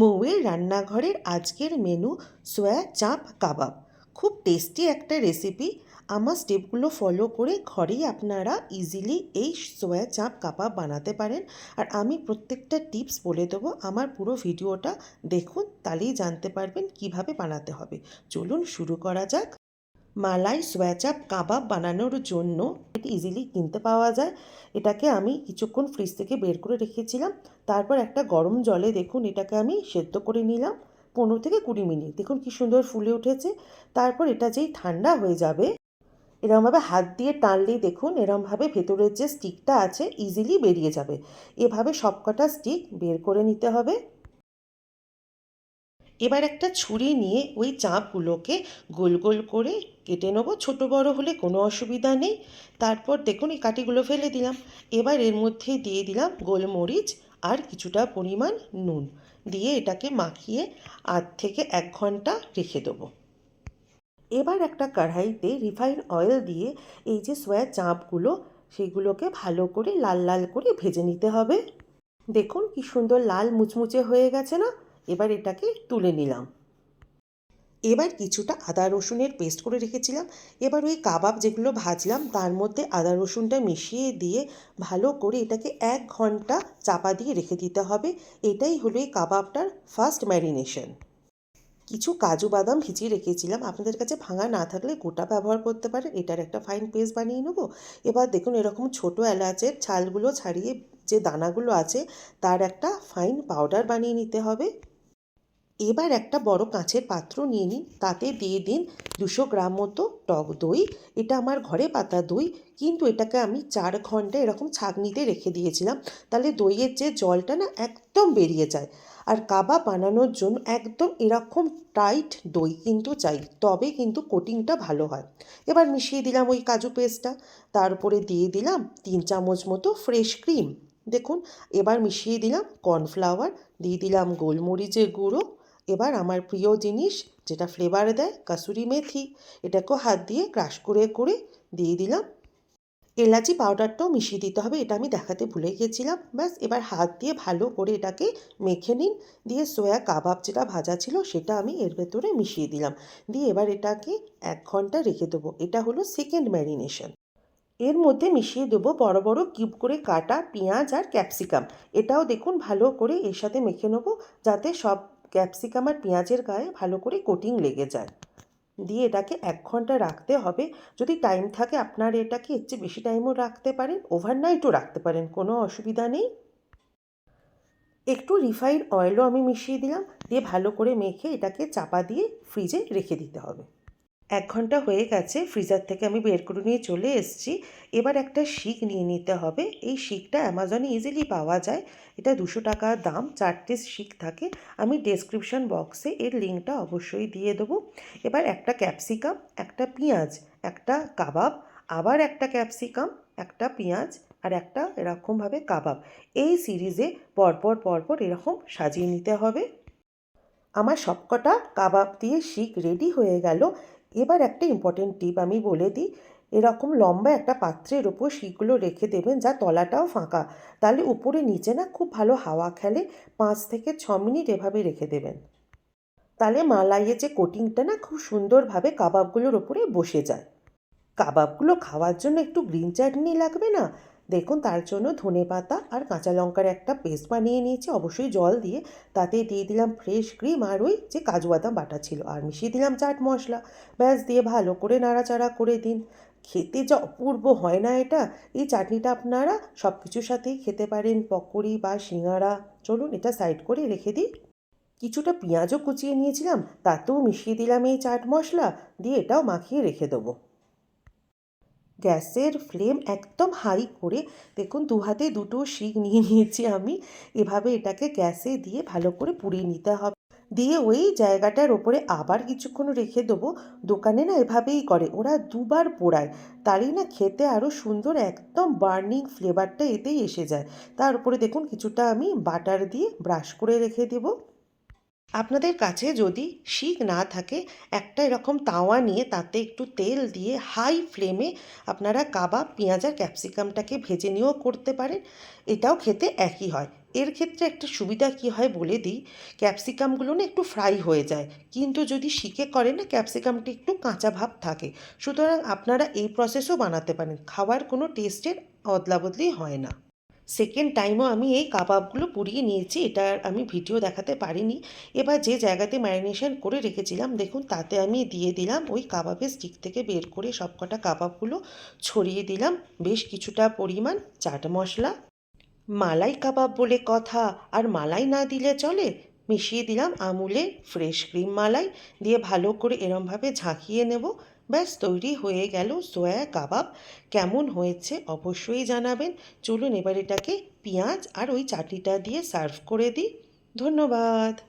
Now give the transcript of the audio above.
মৌয়ের রান্নাঘরের আজকের মেনু সোয়া চাঁপ কাবাব খুব টেস্টি একটা রেসিপি আমার স্টেপগুলো ফলো করে ঘরেই আপনারা ইজিলি এই সোয়া চাঁপ কাবাব বানাতে পারেন। আর আমি প্রত্যেকটা টিপস বলে দেবো। আমার পুরো ভিডিওটা দেখুন, তাহলেই জানতে পারবেন কীভাবে বানাতে হবে। চলুন শুরু করা যাক। মালাই সোয়া চাপ কাবাব বানানোর জন্য এটি ইজিলি কিনতে পাওয়া যায়। এটাকে আমি কিছুক্ষণ ফ্রিজ থেকে বের করে রেখেছিলাম। তারপর একটা গরম জলে দেখুন এটাকে আমি সেদ্ধ করে নিলাম পনেরো থেকে কুড়ি মিনিট। দেখুন কি সুন্দর ফুলে উঠেছে। তারপর এটা যেই ঠান্ডা হয়ে যাবে, এরমভাবে হাত দিয়ে টানলেই দেখুন এরমভাবে ভেতরের যে স্টিকটা আছে ইজিলি বেরিয়ে যাবে। এভাবে সবকটা স্টিক বের করে নিতে হবে। এবার একটা ছুরি নিয়ে ওই চাপগুলোকে গোল গোল করে কেটে নেব। ছোটো বড় হলে কোনো অসুবিধা নেই। তারপর দেখুন, এই কাঠিগুলো ফেলে দিলাম। এবার এর মধ্যে দিয়ে দিলাম গোলমরিচ আর কিছুটা পরিমাণ নুন। দিয়ে এটাকে মাখিয়ে আধ থেকে এক ঘণ্টা রেখে দেবো। এবার একটা কড়াইতে রিফাইন অয়েল দিয়ে এই যে সোয়া চাঁপগুলো, সেগুলোকে ভালো করে লাল লাল করে ভেজে নিতে হবে। দেখুন, কি সুন্দর লাল মুচমুচে হয়ে গেছে না? এবার এটাকে তুলে নিলাম। এবার কিছুটা আদা রসুনের পেস্ট করে রেখেছিলাম। এবার ওই কাবাব যেগুলো ভাজলাম তার মধ্যে আদা রসুনটা মিশিয়ে দিয়ে ভালো করে এটাকে এক ঘণ্টা চাপা দিয়ে রেখে দিতে হবে। এটাই হলো এই কাবাবটার ফার্স্ট ম্যারিনেশন কিছু কাজু বাদাম ভিজিয়ে রেখেছিলাম। আপনাদের কাছে ভাঙা না থাকলে গোটা ব্যবহার করতে পারেন। এটার একটা ফাইন পেস্ট বানিয়ে নেব। এবার দেখুন এরকম ছোটো এলাচের ছালগুলো ছাড়িয়ে যে দানাগুলো আছে তার একটা ফাইন পাউডার বানিয়ে নিতে হবে। এবার একটা বড় কাঁচের পাত্র নিয়ে নিন, তাতে দিয়ে দিন দুশো গ্রাম মতো টক দই। এটা আমার ঘরে পাতা দই, কিন্তু এটাকে আমি চার ঘণ্টা এরকম ছাঁকনিতে রেখে দিয়েছিলাম। তাহলে দইয়ের যে জলটা না একদম বেরিয়ে যায়। আর কাবাব বানানোর জন্য একদম এরকম টাইট দই কিন্তু চাই, তবে কিন্তু কোটিংটা ভালো হয়। এবার মিশিয়ে দিলাম ওই কাজু পেস্টটা। তারপরে দিয়ে দিলাম তিন চামচ মতো ফ্রেশ ক্রিম। দেখুন, এবার মিশিয়ে দিলাম কর্নফ্লাওয়ার, দিয়ে দিলাম গোলমরিচের গুঁড়ো এবার আমার প্রিয় জিনিস যেটা ফ্লেভার দেয়, কাসুরি মেথি। এটাকেও হাত দিয়ে ক্রাশ করে করে দিয়ে দিলাম। এলাচি পাউডারটাও মিশিয়ে দিতে হবে, এটা আমি দেখাতে ভুলে গেছিলাম। ব্যাস, এবার হাত দিয়ে ভালো করে এটাকে মেখে নিন। দিয়ে সোয়া কাবাব যেটা ভাজা ছিল, সেটা আমি এর ভেতরে মিশিয়ে দিলাম। দিয়ে এবার এটাকে এক ঘণ্টা রেখে দেবো। এটা হলো সেকেন্ড ম্যারিনেশন এর মধ্যে মিশিয়ে দেবো বড় বড় কিউব করে কাটা পেঁয়াজ আর ক্যাপসিকাম এটাও দেখুন ভালো করে এর সাথে মেখে নেব, যাতে সব ক্যাপসিকাম আর পেঁয়াজের গায়ে ভালো করে কোটিং লেগে যায়। দিয়ে এটাকে এক ঘণ্টা রাখতে হবে। যদি টাইম থাকে, আপনার এটাকে এর চেয়ে বেশি টাইমও রাখতে পারেন ওভারনাইটও রাখতে পারেন, কোনো অসুবিধা নেই। একটু রিফাইন্ড অয়েলও আমি মিশিয়ে দিলাম। দিয়ে ভালো করে মেখে এটাকে চাপা দিয়ে ফ্রিজে রেখে দিতে হবে। এক ঘণ্টা হয়ে গেছে ফ্রিজার থেকে আমি বের করে নিয়ে চলে এসেছি। এবার একটা শিক নিয়ে নিতে হবে। এই শিকটা অ্যামাজনে ইজিলি পাওয়া যায়। এটা দুশো টাকা দাম চারটে শিক থাকে। আমি ডেসক্রিপশন বক্সে এর লিঙ্কটা অবশ্যই দিয়ে দেবো। এবার একটা ক্যাপসিকাম একটা পেঁয়াজ, একটা কাবাব, আবার একটা ক্যাপসিকাম একটা পেঁয়াজ আর একটা এরকমভাবে কাবাব। এই সিরিজে পরপর পরপর এরকম সাজিয়ে নিতে হবে। আমার সবকটা কাবাব দিয়ে শিক রেডি হয়ে গেল। এবার একটা ইম্পর্টেন্ট টিপ আমি বলে দিই। এরকম লম্বা একটা পাত্রের ওপর শিকগুলো রেখে দেবেন যা তলাটাও ফাঁকা। তাহলে উপরে নিচে না খুব ভালো হাওয়া খেলে পাঁচ থেকে ছ মিনিট এভাবে রেখে দেবেন। তাহলে মালাইয়ের যে কোটিংটা না খুব সুন্দরভাবে কাবাবগুলোর ওপরে বসে যায়। কাবাবগুলো খাওয়ার জন্য একটু গ্রিন চাটনি লাগবে না? দেখুন, তার জন্য ধনে পাতা আর কাঁচা লঙ্কার একটা পেস্ট বানিয়ে নিয়েছি। অবশ্যই জল দিয়ে তাতে দিয়ে দিলাম ফ্রেশ ক্রিম আর ওই যে কাজু বাদাম বাটা ছিল আর মিশিয়ে দিলাম চাট মশলা। ব্যাস, দিয়ে ভালো করে নাড়াচাড়া করে দিন। খেতে যা অপূর্ব হয় না এটা? এই চাটনিটা আপনারা সব কিছুর সাথেই খেতে পারেন। পকোড়ি বা সিঙাড়া চলুন এটা সাইড করে রেখে দিই। কিছুটা পেঁয়াজও কুচিয়ে নিয়েছিলাম, তাতেও মিশিয়ে দিলাম এই চাট মশলা। দিয়ে এটাও মাখিয়ে রেখে দেবো। গ্যাসের ফ্লেম একদম হাই করে দেখুন দু হাতে দুটো শিক নিয়ে নিয়েছি আমি। এভাবে এটাকে গ্যাসে দিয়ে ভালো করে পুড়িয়ে নিতে হবে। দিয়ে ওই জায়গাটার ওপরে আবার কিছুক্ষণ রেখে দেবো। দোকানে না এভাবেই করে, ওরা দুবার পোড়ায়। তারই না খেতে আরও সুন্দর একদম বার্নিং ফ্লেভারটা এতেই এসে যায়। তার উপরে দেখুন কিছুটা আমি বাটার দিয়ে ব্রাশ করে রেখে দেবো। আপনাদের কাছে যদি শিক না থাকে, একটা এরকম তাওয়া নিয়ে তাতে একটু তেল দিয়ে হাই ফ্লেমে আপনারা কাবাব, পেঁয়াজ আর ক্যাপসিকামটাকে ভেজে নিয়েও করতে পারেন। এটাও খেতে একই হয়। এর ক্ষেত্রে একটা সুবিধা কি হয় বলে দিই, ক্যাপসিকামগুলো না একটু ফ্রাই হয়ে যায়। কিন্তু যদি শিখে করে না, ক্যাপসিকামটি একটু কাঁচা ভাব থাকে। সুতরাং আপনারা এই প্রসেসও বানাতে পারেন। খাওয়ার কোনো টেস্টের অদলা বদলি হয় না। সেকেন্ড টাইমও আমি এই কাবাবগুলো পুড়িয়ে নিয়েছি এটা আমি ভিডিও দেখাতে পারিনি। এবার যে জায়গাতে ম্যারিনেশন করে রেখেছিলাম, দেখুন তাতে আমি দিয়ে দিলাম ওই কাবাবের স্টিক থেকে বের করে সবকটা কাবাবগুলো ছড়িয়ে দিলাম। বেশ কিছুটা পরিমাণ চাট মশলা, মালাই কাবাব বলে কথা, আর মালাই না দিলে চলে? মিশিয়ে দিলাম আমুলে ফ্রেশ ক্রিম মালাই, দিয়ে ভালো করে এরমভাবে ঝাঁকিয়ে নেব। ব্যাস, তৈরি হয়ে গেল সোয়া কাবাব কেমন হয়েছে অবশ্যই জানাবেন। চলুন এবার এটাকে পেঁয়াজ আর ওই চাটনিটা দিয়ে সার্ভ করে দিই। ধন্যবাদ।